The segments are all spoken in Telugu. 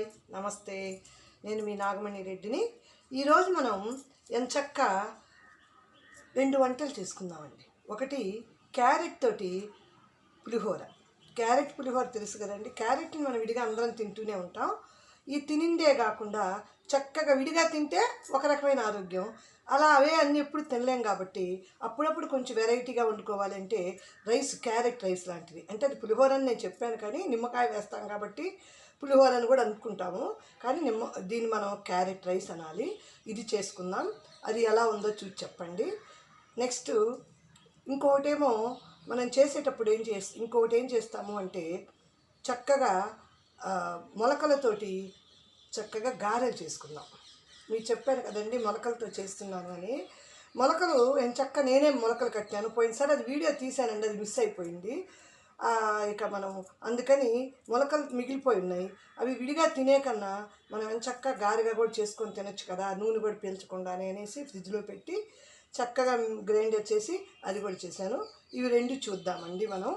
హాయ్ నమస్తే. నేను మీ నాగమణి రెడ్డిని. ఈరోజు మనం ఎంచక్క రెండు వంటలు చేసుకుందామండి ఒకటి క్యారెట్ తోటి పులిహోర. క్యారెట్ పులిహోర తెలుసు కదండి. క్యారెట్ని మనం విడిగా అందరం తింటూనే ఉంటాం. ఈ తినిందే కాకుండా చక్కగా విడిగా తింటే ఒక రకమైన ఆరోగ్యం. అలా అవే అన్నీ ఎప్పుడు తినలేం కాబట్టి అప్పుడప్పుడు కొంచెం వెరైటీగా వండుకోవాలంటే రైస్ క్యారెట్ రైస్ లాంటిది. అంటే అది పులిహోర అని నేను చెప్పాను కానీ నిమ్మకాయ వేస్తాం కాబట్టి పులిహోర అని కూడా అనుకుంటాము. కానీ నిమ్మ దీన్ని మనం క్యారెట్ రైస్ అనాలి. ఇది చేసుకుందాం. అది ఎలా ఉందో చూసి చెప్పండి. నెక్స్ట్ ఇంకొకటేమో మనం చేసేటప్పుడు ఏం చేసి ఇంకొకటి ఏం చేస్తాము అంటే చక్కగా మొలకలతోటి చక్కగా గారెలు చేసుకుందాం. మీరు చెప్పాను కదండి మొలకలతో చేస్తున్నాను అని. మొలకలు చక్క నేనే మొలకలు కట్టాను. పోయినసారి అది వీడియో తీశానండి అది మిస్ అయిపోయింది. ఇక మనం అందుకని మొలకలు మిగిలిపోయి ఉన్నాయి. అవి విడిగా తినే కన్నా మనం చక్కగా గారెగా కూడా చేసుకొని తినొచ్చు కదా నూనె కూడా పీల్చకుండానే అనేసి ఫ్రిడ్జ్లో పెట్టి చక్కగా గ్రైండర్ చేసి అది కూడా చేశాను. ఇవి రెండు చూద్దామండి మనం.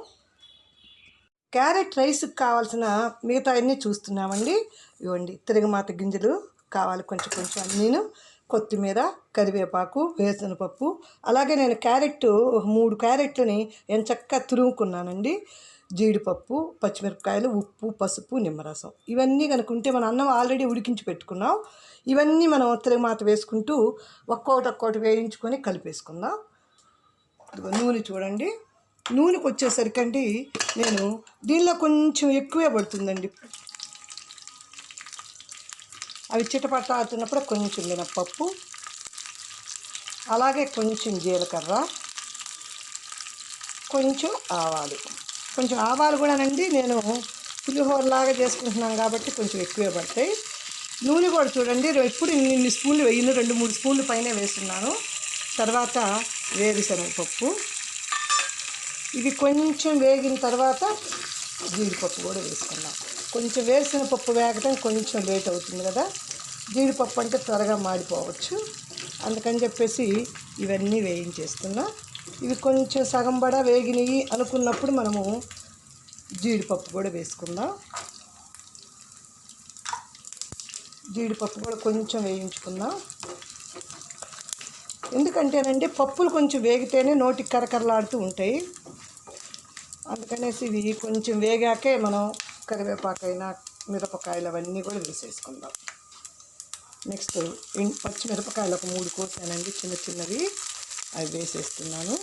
క్యారెట్ రైస్కి కావాల్సిన మిగతా అన్నీ చూస్తున్నామండి. ఇవ్వండి తిరగమాత గింజలు కావాలి కొంచెం కొంచెం నేను కొత్తిమీర కరివేపాకు వేరుశనగపప్పు అలాగే నేను క్యారెట్ మూడు క్యారెట్లని ఎంచక్క తురుముకున్నానండి. జీడిపప్పు పచ్చిమిరపకాయలు ఉప్పు పసుపు నిమ్మరసం. ఇవన్నీ కనుకుంటే మన అన్నం ఆల్రెడీ ఉడికించి పెట్టుకున్నాం. ఇవన్నీ మనం తిరగమాత వేసుకుంటూ ఒక్కోటి ఒక్కోటి వేయించుకొని కలిపేసుకుందాం. నూనె చూడండి. నూనెకి వచ్చేసరికండి నేను దీనిలో కొంచెం ఎక్కువే పడుతుందండి. అవి చిటపట్టాడుతున్నప్పుడు కొంచెం మినప్పప్పు అలాగే కొంచెం జీలకర్ర కొంచెం ఆవాలు. కొంచెం ఆవాలు కూడానండి నేను పులిహోరలాగా చేసుకుంటున్నాను కాబట్టి కొంచెం ఎక్కువే పడతాయి. నూనె కూడా చూడండి ఎప్పుడు ఇన్ని స్పూన్లు వెయ్యిన రెండు మూడు స్పూన్లు పైన వేస్తున్నాను. తర్వాత వేరుశనగపప్పు. ఇవి కొంచెం వేగిన తర్వాత జీడిపప్పు కూడా వేసుకున్నాం. కొంచెం వేసిన పప్పు వేగటం కొంచెం లేట్ అవుతుంది కదా. జీడిపప్పు అంటే త్వరగా మాడిపోవచ్చు. అందుకని చెప్పేసి ఇవన్నీ వేయించేస్తున్నా. ఇవి కొంచెం సగం బడా వేగినవి అనుకున్నప్పుడు మనము జీడిపప్పు కూడా వేసుకుందాం. జీడిపప్పు కూడా కొంచెం వేయించుకుందాం. ఎందుకంటేనండి పప్పులు కొంచెం వేగితేనే నోటికి కరకరలాడుతూ ఉంటాయి. అందుకనేసి ఇవి కొంచెం వేగాకే మనం కరివేపాకైనా మిరపకాయలు అవన్నీ కూడా వేసేసుకుందాం. నెక్స్ట్ పచ్చిమిరపకాయలు ఒక మూడు కోసానండి చిన్న చిన్నవి. అవి వేసేస్తున్నాను.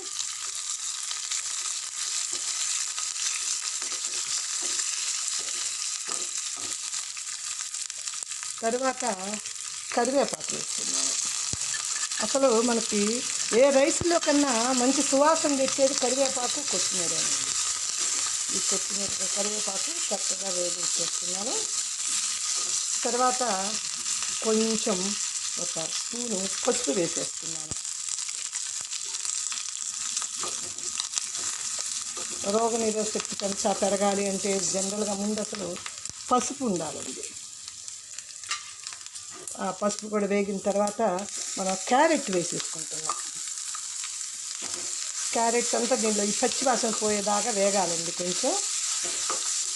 తర్వాత కరివేపాకు వేస్తున్నాను. అసలు మనకి ఏ రైస్లో కన్నా మంచి సువాసన తెచ్చేది కరివేపాకు కొత్తిమీరేనండి. ఈ కొత్తిమీర కరివేపాకు చక్కగా వేగించేస్తున్నాను తర్వాత కొంచెం ఒక స్పూను పసుపు వేసేస్తున్నాను. రోగనిరోధక శక్తి కొంచెం పెరగాలి అంటే జనరల్గా ముందు అసలు పసుపు ఉండాలండి. ఆ పసుపు కూడా వేగిన తర్వాత మనం క్యారెట్ వేసేసుకుంటున్నాం. క్యారెట్ అంతా దీనిలో ఈ పచ్చి వాసన పోయేదాకా వేగాలండి కొంచెం.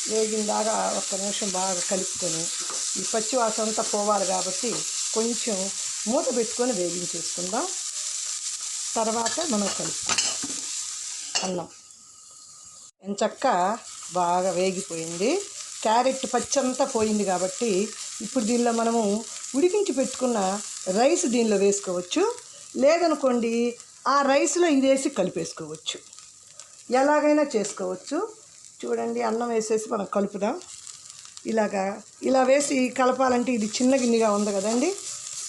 వేగిన దాకా ఒక్క నిమిషం బాగా కలుపుకొని ఈ పచ్చి వాసన అంతా పోవాలి కాబట్టి కొంచెం మూత పెట్టుకొని వేగించేసుకుందాం. తర్వాత మనం కలుపుకుందాం. అన్నం. ఎంచక్క బాగా వేగిపోయింది. క్యారెట్ పచ్చంతా పోయింది కాబట్టి ఇప్పుడు దీనిలో మనము ఉడికించి పెట్టుకున్న రైస్ దీనిలో వేసుకోవచ్చు. లేదనుకోండి ఆ రైస్లో ఇది వేసి కలిపేసుకోవచ్చు. ఎలాగైనా చేసుకోవచ్చు. చూడండి అన్నం వేసేసి మనం కలుపుదాం. ఇలాగా ఇలా వేసి కలపాలంటే ఇది చిన్న గిన్నెగా ఉంది కదండి.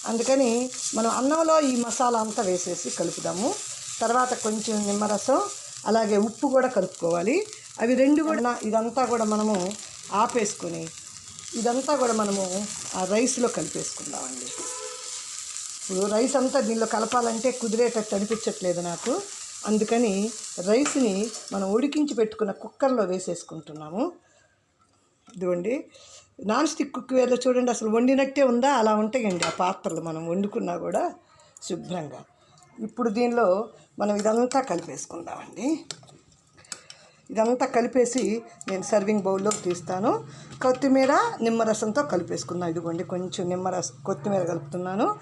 అందుకని మనం అన్నంలో ఈ మసాలా అంతా వేసేసి కలుపుదాము. తర్వాత కొంచెం నిమ్మరసం అలాగే ఉప్పు కూడా కలుపుకోవాలి. అవి రెండు కూడా ఇదంతా కూడా మనము ఆపేసుకొని ఇదంతా కూడా మనము ఆ రైస్లో కలిపేసుకుందామండి. ఇప్పుడు రైస్ అంతా దీనిలో కలపాలంటే కుదిరేటట్టు అనిపించట్లేదు నాకు. అందుకని రైస్ని మనం ఉడికించి పెట్టుకున్న కుక్కర్లో వేసేసుకుంటున్నాము. ఇదిగోండి. నాన్ స్టిక్ కుక్వేర్లో చూడండి అసలు వండినట్టే ఉందా అలా ఉంటాయండి ఆ పాత్రలు మనం వండుకున్నా కూడా శుభ్రంగా. ఇప్పుడు దీనిలో మనం ఇదంతా కలిపేసుకుందామండి. ఇదంతా కలిపేసి నేను సర్వింగ్ బౌల్లోకి తీస్తాను. కొత్తిమీర నిమ్మరసంతో కలిపేసుకున్నాను ఇదిగోండి కొంచెం నిమ్మరసం కొత్తిమీర కలుపుతున్నాను.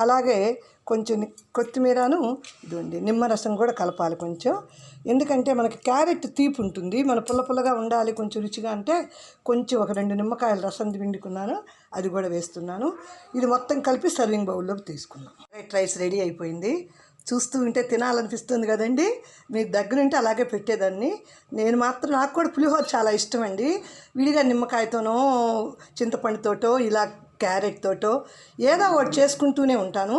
అలాగే కొంచెం కొత్తిమీరను ఇదిగోండి నిమ్మరసం కూడా కలపాలి కొంచెం. ఎందుకంటే మనకి క్యారెట్ తీపి ఉంటుంది మన పుల్ల పుల్లగా ఉండాలి కొంచెం రుచిగా అంటే కొంచెం ఒక రెండు నిమ్మకాయల రసం పిండుకున్నాను అది కూడా వేస్తున్నాను. ఇది మొత్తం కలిపి సర్వింగ్ బౌల్లోకి తీసుకున్నాం వైట్ రైస్ రెడీ అయిపోయింది. చూస్తూ ఉంటే తినాలనిపిస్తుంది కదండి. మీకు దగ్గర ఉంటే అలాగే పెట్టేదాన్ని. నేను మాత్రం నాకు కూడా పులిహోర చాలా ఇష్టం అండి. విడిగా నిమ్మకాయతోనో చింతపండుతోటో ఇలా క్యారెట్ తోటో ఏదో ఒకటి చేసుకుంటూనే ఉంటాను.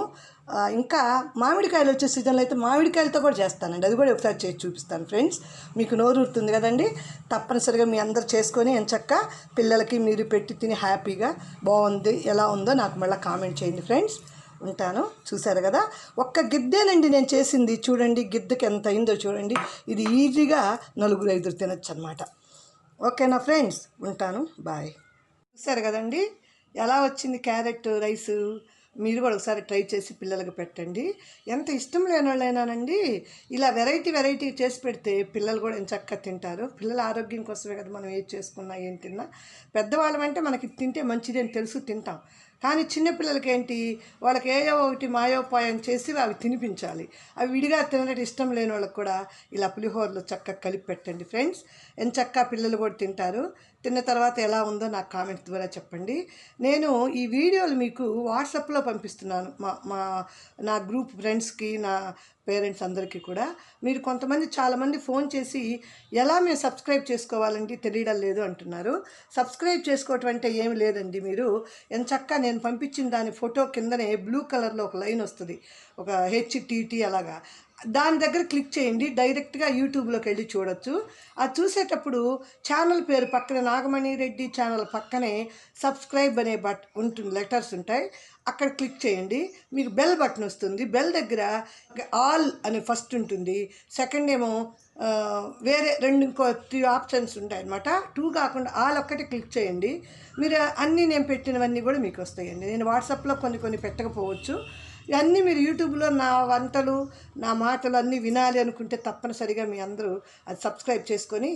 ఇంకా మామిడికాయలు వచ్చే సీజన్లో అయితే మామిడికాయలతో కూడా చేస్తానండి. అది కూడా ఒకసారి చేసి చూపిస్తాను ఫ్రెండ్స్. మీకు నోరు ఊరుతుంది కదండి. తప్పనిసరిగా మీ అందరు చేసుకొని ఎంచక్క పిల్లలకి మీరు పెట్టి తిని హ్యాపీగా బాగుంది ఎలా ఉందో నాకు మళ్ళీ కామెంట్ చేయండి ఫ్రెండ్స్. ఉంటాను. చూశారు కదా? ఒక్క గిద్దేనండి నేను చేసింది. చూడండి గిద్దకి ఎంత అయిందో చూడండి. ఇది ఈజీగా నలుగురు ఐదుగురు తినొచ్చు అనమాట ఓకేనా ఫ్రెండ్స్? ఉంటాను. బాయ్. చూశారు కదండి? ఎలా వచ్చింది క్యారెట్ రైస్? మీరు కూడా ఒకసారి ట్రై చేసి పిల్లలకు పెట్టండి. ఎంత ఇష్టం లేని వాళ్ళైనానండి ఇలా వెరైటీ వెరైటీ చేసి పెడితే పిల్లలు కూడా చక్కగా తింటారు. పిల్లల ఆరోగ్యం కోసమే కదా మనం ఏది చేసుకున్నా ఏం తిన్నా. పెద్దవాళ్ళమంటే మనకి తింటే మంచిది అని తెలుసు తింటాం. కానీ చిన్నపిల్లలకి ఏంటి? వాళ్ళకి ఏయో ఒకటి మాయోపాయం చేసి అవి తినిపించాలి. అవి విడిగా తినడం ఇష్టం లేని వాళ్ళకి కూడా ఇలా పులిహోరలో చక్కగా కలిపి పెట్టండి. ఫ్రెండ్స్ ఎంచక్కా పిల్లలు కూడా తింటారు. తిన్న తర్వాత ఎలా ఉందో నాకు కామెంట్స్ ద్వారా చెప్పండి. నేను ఈ వీడియోలు మీకు వాట్సాప్లో పంపిస్తున్నాను. మా మా నా గ్రూప్ ఫ్రెండ్స్కి నా పేరెంట్స్ అందరికీ కూడా. మీరు కొంతమంది చాలామంది ఫోన్ చేసి ఎలా మేము సబ్స్క్రైబ్ చేసుకోవాలంటే తెలియడం లేదు అంటున్నారు. సబ్స్క్రైబ్ చేసుకోవటం అంటే ఏమి లేదండి మీరు. ఎంచక్క నేను పంపించిన దాని ఫోటో కిందనే బ్లూ కలర్లో ఒక లైన్ వస్తుంది. ఒక హెచ్టిటి అలాగా. దాని దగ్గర క్లిక్ చేయండి డైరెక్ట్గా యూట్యూబ్లోకి వెళ్ళి చూడొచ్చు. అది చూసేటప్పుడు ఛానల్ పేరు పక్కన నాగమణి రెడ్డి ఛానల్ పక్కనే సబ్స్క్రైబ్ అనే బట్ ఉంటుంది లెటర్స్ ఉంటాయి. అక్కడ క్లిక్ చేయండి. మీకు బెల్ బటన్ వస్తుంది. బెల్ దగ్గర ఆల్ అని ఫస్ట్ ఉంటుంది. సెకండ్ ఏమో వేరే రెండు ఇంకో త్రీ ఆప్షన్స్ ఉంటాయి అనమాట టూ కాకుండా ఆల్ ఒక్కటి క్లిక్ చేయండి. మీరు అన్నీ నేను పెట్టినవన్నీ కూడా మీకు వస్తాయండి. నేను వాట్సాప్లో కొన్ని కొన్ని పెట్టకపోవచ్చు. ఇవన్నీ మీరు యూట్యూబ్లో నా వంటలు నా మాటలు అన్నీ వినాలి అనుకుంటే తప్పనిసరిగా మీ అందరూ అది సబ్స్క్రైబ్ చేసుకొని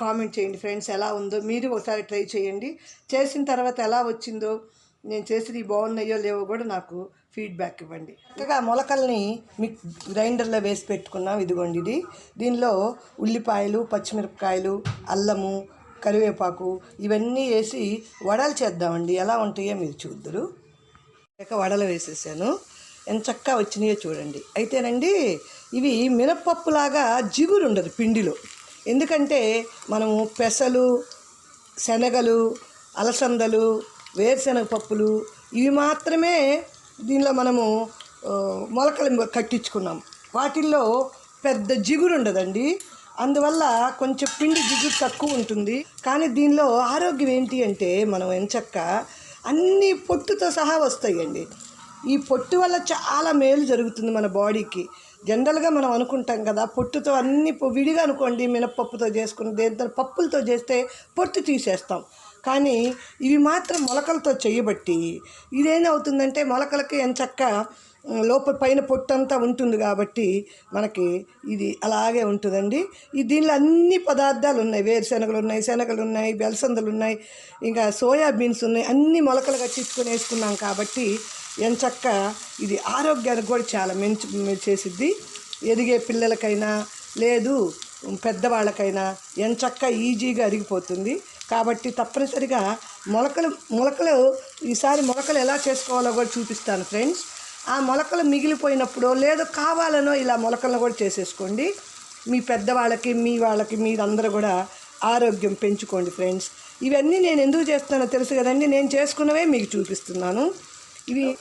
కామెంట్ చేయండి ఫ్రెండ్స్ ఎలా ఉందో. మీరు ఒకసారి ట్రై చేయండి. చేసిన తర్వాత ఎలా వచ్చిందో నేను చేసినవి బాగున్నాయో లేవో కూడా నాకు ఫీడ్బ్యాక్ ఇవ్వండి. చక్కగా మొలకల్ని మిక్ గ్రైండర్లో వేసి పెట్టుకున్నాం. ఇదిగోండి ఇది. దీనిలో ఉల్లిపాయలు పచ్చిమిరపకాయలు అల్లము కరివేపాకు ఇవన్నీ వేసి వడలు చేద్దామండి. ఎలా ఉంటాయో మీరు చూద్దరు. లేక వడలు వేసేసాను. ఎంత చక్కగా వచ్చినాయో చూడండి. అయితేనండి ఇవి మినప్పప్పులాగా జిగురు ఉండదు పిండిలో. ఎందుకంటే మనము పెసలు శనగలు అలసందలు వేరుశనగ పప్పులు ఇవి మాత్రమే దీనిలో మనము మొలకలు కట్టించుకున్నాం. వాటిల్లో పెద్ద జిగురు ఉండదండి అందువల్ల కొంచెం పిండి జిగురు తక్కువ ఉంటుంది. కానీ దీనిలో ఆరోగ్యం ఏంటి అంటే మనం ఎంచక్క అన్ని పొట్టుతో సహా వస్తాయండి. ఈ పొట్టు వల్ల చాలా మేలు జరుగుతుంది మన బాడీకి. జనరల్గా మనం అనుకుంటాం కదా పొట్టుతో అన్ని విడిగా అనుకోండి మినపప్పుతో చేసుకుని దేంతో పప్పులతో చేస్తే పొట్టు తీసేస్తాం. కానీ ఇవి మాత్రం మొలకలతో చేయబట్టి ఇదేమవుతుందంటే మొలకలకి ఎంచక్క లోపల పైన పొట్టంతా ఉంటుంది కాబట్టి మనకి ఇది అలాగే ఉంటుందండి. ఈ దీనిలో అన్ని పదార్థాలు ఉన్నాయి. వేరుశనగలు ఉన్నాయి శనగలు ఉన్నాయి బెలసందలు ఉన్నాయి ఇంకా సోయాబీన్స్ ఉన్నాయి. అన్ని మొలకలు కట్టించుకొని వేసుకున్నాం కాబట్టి ఎంచక్క ఇది ఆరోగ్యానికి కూడా చాలా మంచి చేసిద్ది. ఎదిగే పిల్లలకైనా లేదు పెద్దవాళ్ళకైనా ఎంచక్క ఈజీగా అరిగిపోతుంది. కాబట్టి తప్పనిసరిగా మొలకలు మొలకలు ఈసారి మొలకలు ఎలా చేసుకోవాలో కూడా చూపిస్తాను ఫ్రెండ్స్. ఆ మొలకలు మిగిలిపోయినప్పుడు లేదో కావాలనో ఇలా మొలకలను కూడా చేసేసుకోండి. మీ పెద్దవాళ్ళకి మీ వాళ్ళకి మీరందరూ కూడా ఆరోగ్యం పెంచుకోండి ఫ్రెండ్స్. ఇవన్నీ నేను ఎందుకు చేస్తానో తెలుసు కదండి. నేను చేసుకున్నవే మీకు చూపిస్తున్నాను. ఇవి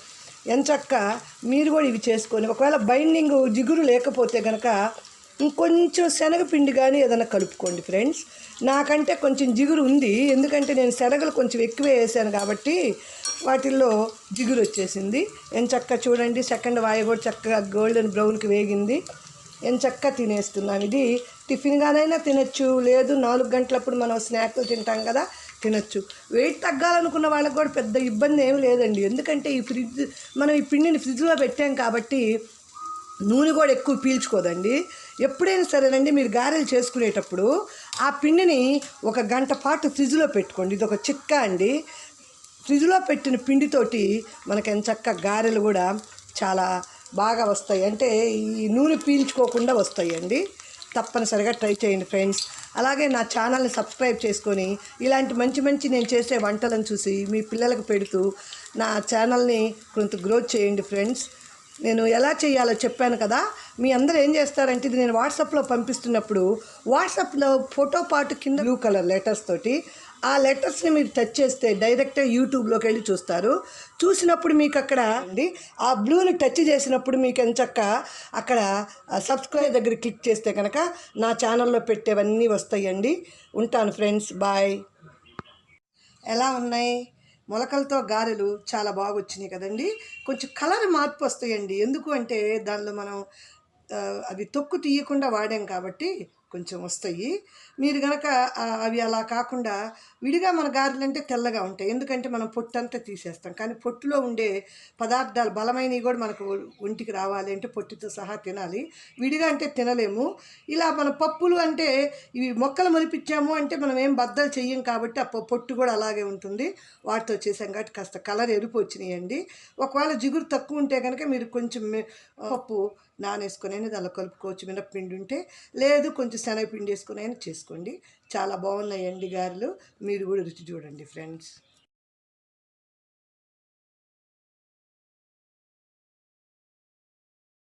ఎంచక్క మీరు కూడా ఇవి చేసుకొని ఒకవేళ బైండింగ్ జిగురు లేకపోతే కనుక ఇంకొంచెం శనగపిండి కానీ ఏదైనా కలుపుకోండి ఫ్రెండ్స్. నాకంటే కొంచెం జిగురు ఉంది. ఎందుకంటే నేను శనగలు కొంచెం ఎక్కువే వేసాను కాబట్టి వాటిల్లో జిగురు వచ్చేసింది. ఎంచక్క చూడండి. సెకండ్ వాయి కూడా చక్కగా గోల్డెన్ బ్రౌన్కి వేగింది. ఎంచక్క తినేస్తున్నాను. ఇది టిఫిన్గానైనా తినచ్చు. లేదు నాలుగు గంటలప్పుడు మనం స్నాక్లు తింటాం కదా తినచ్చు. వెయిట్ తగ్గాలనుకున్న వాళ్ళకి కూడా పెద్ద ఇబ్బంది ఏమి లేదండి. ఎందుకంటే ఈ ఫ్రిడ్జ్ మనం ఈ పిండిని ఫ్రిడ్జ్లో పెట్టాం కాబట్టి నూనె కూడా ఎక్కువ పీల్చుకోదండి. ఎప్పుడైనా సరేనండి మీరు గారెలు చేసుకునేటప్పుడు ఆ పిండిని ఒక గంట పాటు ఫ్రిడ్జ్లో పెట్టుకోండి. ఇది ఒక చిక్క అండి. ఫ్రిడ్జ్లో పెట్టిన పిండితోటి మనకి ఎంచక్క గారెలు కూడా చాలా బాగా వస్తాయి. అంటే ఈ నూనె పీల్చుకోకుండా వస్తాయండి. తప్పనిసరిగా ట్రై చేయండి ఫ్రెండ్స్. అలాగే నా ఛానల్ని సబ్స్క్రైబ్ చేసుకొని ఇలాంటి మంచి మంచి నేను చేసే వంటలను చూసి మీ పిల్లలకు పెడుతూ నా ఛానల్ని కొంత గ్రోత్ చేయండి ఫ్రెండ్స్. నేను ఎలా చేయాలో చెప్పాను కదా మీ అందరూ ఏం చేస్తారంటే ఇది నేను వాట్సాప్లో పంపిస్తున్నప్పుడు వాట్సాప్లో ఫోటో పాటు కింద బ్లూ కలర్ లెటర్స్ తోటి ఆ లెటర్స్ని మీరు టచ్ చేస్తే డైరెక్ట్గా యూట్యూబ్లోకి వెళ్ళి చూస్తారు. చూసినప్పుడు మీకు అక్కడ అండి ఆ బ్లూని టచ్ చేసినప్పుడు మీకు ఎంచక్క అక్కడ సబ్స్క్రైబ్ దగ్గర క్లిక్ చేస్తే కనుక నా ఛానల్లో పెట్టేవన్నీ వస్తాయండి. ఉంటాను ఫ్రెండ్స్ బాయ్ ఎలా ఉన్నాయి? మొలకలతో గారెలు చాలా బాగా వచ్చినాయి కదండి. కొంచెం కలర్ మార్పు వస్తాయండి ఎందుకు అంటే దానిలో మనం అవి తొక్కు తీయకుండా వాడాం కాబట్టి కొంచెం వస్తాయి. మీరు గనక అవి అలా కాకుండా విడిగా మన గారెలు అంటే తెల్లగా ఉంటాయి. ఎందుకంటే మనం పొట్టు అంతా తీసేస్తాం. కానీ పొట్టులో ఉండే పదార్థాలు బలమైనవి కూడా మనకు ఒంటికి రావాలి అంటే పొట్టుతో సహా తినాలి. విడిగా అంటే తినలేము. ఇలా మన పప్పులు అంటే ఇవి మొక్కలు మొలిపించాము అంటే మనం ఏం బద్దలు చెయ్యం కాబట్టి ఆ పొట్టు కూడా అలాగే ఉంటుంది. వాటితో చేసాం కాబట్టి కాస్త కలర్ ఎరుపు వచ్చినాయండి. ఒకవేళ జిగురు తక్కువ ఉంటే కనుక మీరు కొంచెం పప్పు నానేసుకొని అయినా దానిలో కలుపుకోవచ్చు. మినప్పిండి ఉంటే లేదు కొంచెం శనగపిండి వేసుకుని అయినా చేసుకోండి. చాలా బాగున్నాయండి గారెలు. మీరు కూడా రుచి చూడండి ఫ్రెండ్స్.